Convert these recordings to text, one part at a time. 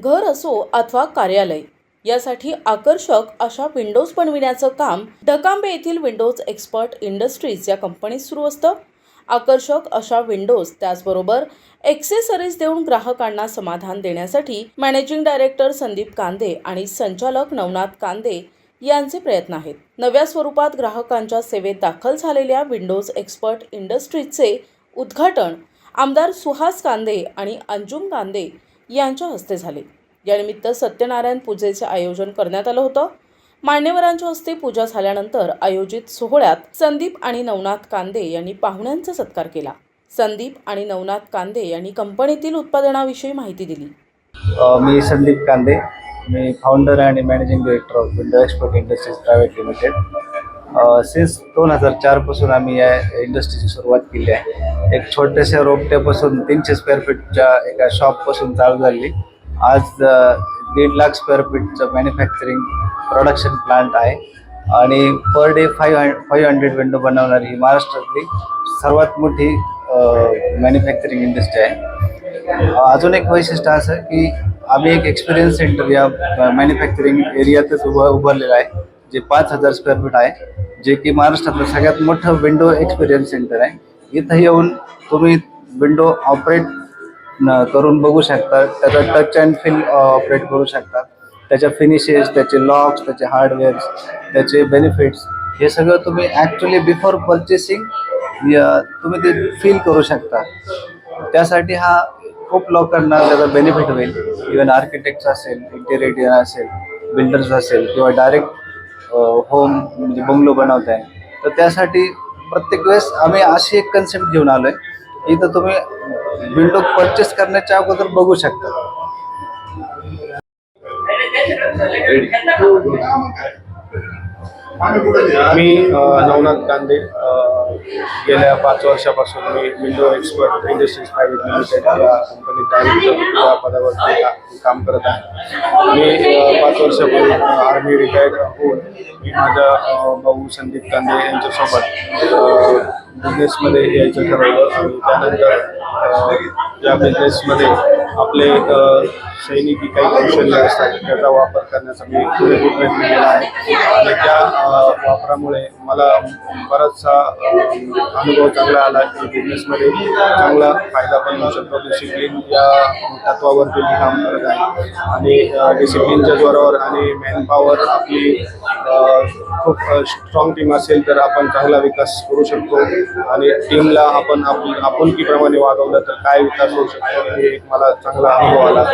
घर असो अथवा कार्यालय. यासाठी आकर्षक अशा विंडोज बनविण्याचं काम ढकांबे येथील विंडोज एक्सपर्ट इंडस्ट्रीज या कंपनीत सुरू असतं. आकर्षक अशा विंडोज त्याचबरोबर एक्सेसरीज देऊन ग्राहकांना समाधान देण्यासाठी मॅनेजिंग डायरेक्टर संदीप कांदे आणि संचालक नवनाथ कांदे यांचे प्रयत्न आहेत. नव्या स्वरूपात ग्राहकांच्या सेवेत दाखल झालेल्या विंडोज एक्सपर्ट इंडस्ट्रीजचे उद्घाटन आमदार सुहास कांदे आणि अंजुम कांदे यांच्या हस्ते झाले. यानिमित्त सत्यनारायण पूजेचे आयोजन करण्यात आलं होतं. मान्यवरांच्या हस्ते पूजा झाल्यानंतर आयोजित सोहळ्यात संदीप आणि नवनाथ कांदे यांनी पाहुण्यांचा सत्कार केला. संदीप आणि नवनाथ कांदे यांनी कंपनीतील उत्पादनाविषयी माहिती दिली. मी संदीप कांदे. मी फाउंडर आणि managing director of window export industries private limited since दोन हजार चारपासून आम्ही या इंडस्ट्रीची सुरुवात केली आहे. एक छोट्याशा रोपट्यापासून तीनशे स्क्वेअर फीटच्या एका शॉपपासून चालू झाली. आज दीड लाख स्क्वेअर फीटचं मॅन्युफॅक्चरिंग प्रोडक्शन प्लांट आहे. आणि per day five hundred five hundred window बनवणारी ही महाराष्ट्रातली सर्वात मोठी मॅन्युफॅक्चरिंग इंडस्ट्री आहे. अजून एक वैशिष्ट्य असं की आम्ही एक एक्सपिरियन्स सेंटर या मॅन्युफॅक्चरिंग एरियातच उभं उभारलेलं आहे. जे पाच हजार स्क्वेअर फीट आहे जे की महाराष्ट्रातलं सगळ्यात मोठं विंडो एक्सपिरियन्स सेंटर आहे. इथं येऊन तुम्ही विंडो ऑपरेट न करून बघू शकता. त्याचा टच अँड फील ऑपरेट करू शकता. त्याच्या फिनिशेस त्याचे लॉक्स त्याचे हार्डवेअर्स त्याचे बेनिफिट्स हे सगळं तुम्ही ॲक्च्युली बिफोर पर्चेसिंग तुम्ही ते फील करू शकता. त्यासाठी हा खूप लोकांना त्याचा बेनिफिट होईल. इवन आर्किटेक्ट्स असेल इंटेरियर असेल बिल्डर्स असेल किंवा डायरेक्ट होम म्हणजे बंगलो बनवत आहे तर त्यासाठी प्रत्येक वेळेस आम्ही अशी एक कन्सेप्ट घेऊन आलो आहे इथं तुम्ही विंडो परचेस करण्याच्या अगोदर बघू शकता. मी नवनाथ कांदे गेल्या पाच वर्षापासून मी window expert industries private limited या कंपनीत डायरेक्टर या पदावरती काम करत आहे. मी पाच वर्षापूर्वी आर्मी रिटायर्ड होऊन मी माझ्या भाऊ संदीप कांदे यांच्यासोबत बिझनेसमध्ये यायचं ठरवलं आणि त्यानंतर या बिझनेसमध्ये आपले सैनिकी काही कौशल्य असतात त्याचा वापर करण्याचा मी पुरेपूर प्रयत्न केला आहे आणि त्या वापरामुळे मला बराचसा अनुभव चांगला आला की बिझनेसमध्ये चांगला फायदा पण होऊ शकतो. डिसिप्लिन या तत्वावरती मी काम करत आहे आणि डिसिप्लिनच्या जोरावर आणि मॅनपॉवर आपली खूप स्ट्रॉंग टीम असेल तर आपण चांगला विकास करू शकतो. आणि टीमला आपण आपण आपुलकीप्रमाणे वागवलं तर काय विकास होऊ शकतो हे मला चांगला अनुभव आला.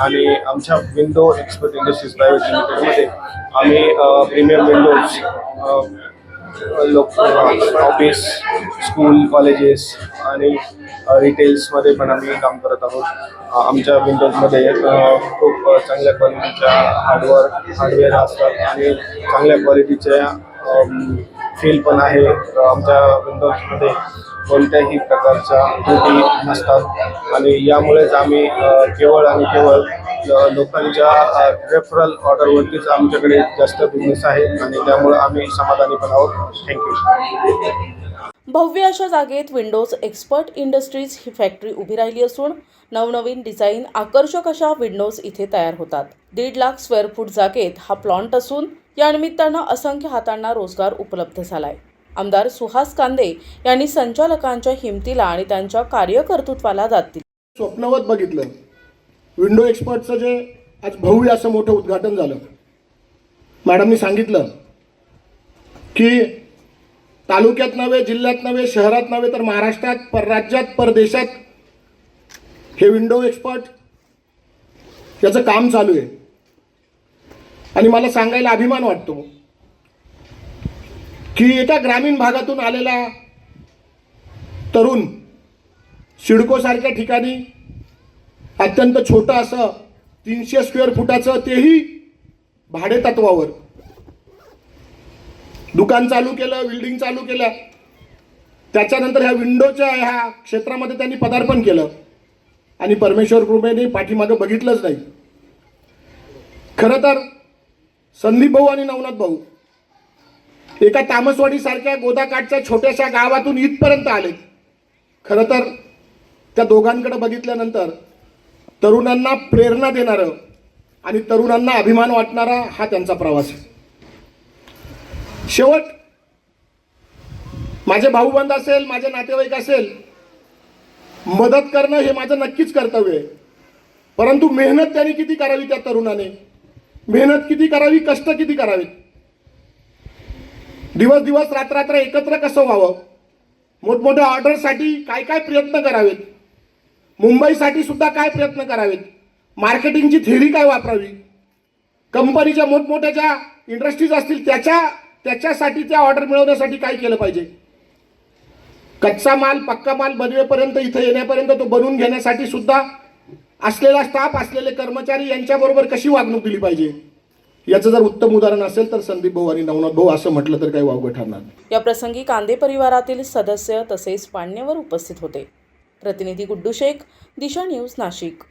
आणि आमच्या विंडो एक्सपर्ट इंडस्ट्रीज प्रायव्हेट लिमिटेडमध्ये आम्ही प्रीमियम विंडोज लोक ऑफिस स्कूल कॉलेजेस आणि रिटेल्समध्ये पण आम्ही काम करत आहोत. आमच्या विंडोजमध्ये खूप चांगल्या क्वालिटीच्या हार्डवेअर हार्डवेअर असतात आणि चांगल्या क्वालिटीच्या फील पण आहे. आमच्या विंडोजमध्ये कोणत्याही प्रकारच्या त्रुटी नसतात आणि यामुळेच आम्ही केवळ आणि केवळ लोकांच्या रेफरल ऑर्डरवरतीच आमच्याकडे जास्त बिझनेस आहे. आणि त्यामुळे आम्ही समाधानी पण आहोत. थँक्यू भव्य अशा जागेत विंडोज एक्सपर्ट इंडस्ट्रीज ही फॅक्टरी उभी राहिली असून नवनवीन डिझाईन आकर्षक अशा विंडोज इथे तयार होतात. दीड लाख स्क्वेअर फूट जागेत हा प्लॉन्ट असून या निमित्तानं असंख्य हातांना रोजगार उपलब्ध झालाय. आमदार सुहास कांदे यांनी संचालकांच्या हिमतीला आणि त्यांच्या कार्यकर्तृत्वाला दाद दिली. स्वप्नवत बघितलं. विंडो एक्सपर्टचं जे आज भव्य असं मोठं उद्घाटन झालं. मॅडमनी सांगितलं की तालुक्यात नव्हे जिल्ह्यात नव्हे शहरात नव्हे तर महाराष्ट्रात परराज्यात परदेशात हे विंडो एक्सपर्ट याचं काम चालू आहे. आणि मला सांगायला अभिमान वाटतो की एका ग्रामीण भागातून आलेला तरुण सिडकोसारख्या ठिकाणी अत्यंत छोटं असं तीनशे स्क्वेअर फुटाचं तेही भाडे तत्वावर दुकान चालू केलं बिल्डिंग चालू केलं. त्याच्यानंतर ह्या विंडोच्या ह्या क्षेत्रामध्ये त्यांनी पदार्पण केलं. आणि परमेश्वर कृपेने पाठीमागं बघितलंच नाही. खरं तर संदीप भाऊ आणि नवनाथ भाऊ. एका तामसवाडी सारख्या गोदाकाठच्या छोट्याशा गावातून इथपर्यंत आले. खरं तर त्या दोघांकडे बघितल्यानंतर तरुणांना प्रेरणा देणारं आणि तरुणांना अभिमान वाटणारा हा त्यांचा प्रवास आहे. शेवट माझे भाऊबंद असेल माझे नातेवाईक असेल मदत करणं हे माझं नक्कीच कर्तव्य आहे. परंतु मेहनत त्यांनी किती करावी त्या तरुणाने? मेहनत किती करावी कष्ट किती करावेत दिवस दिवस रात्र रात्र एकत्र कसं व्हावं? मोठमोठ्या ऑर्डरसाठी काय काय प्रयत्न करावेत? मुंबईसाठी सुद्धा काय प्रयत्न करावेत? मार्केटिंगची थेरी काय वापरावी? कंपनीच्या मोठमोठ्या ज्या इंडस्ट्रीज असतील त्याच्या त्याच्यासाठी त्या ऑर्डर मिळवण्यासाठी काय केलं पाहिजे? कच्चा माल पक्का माल बनवेपर्यंत इथं येण्यापर्यंत तो बनवून घेण्यासाठी सुद्धा असलेला स्टाफ असलेले कर्मचारी यांच्याबरोबर कशी वागणूक दिली पाहिजे? याचं जर उत्तम उदाहरण असेल तर संदीप भाऊ आणि नवनाथ भाऊ असं म्हटलं तर काही वावगं ठरणार नाही. या प्रसंगी कांदे परिवारातील सदस्य तसेच पाण्यावर उपस्थित होते. प्रतिनिधी गुड्डू शेख दिशा न्यूज नाशिक.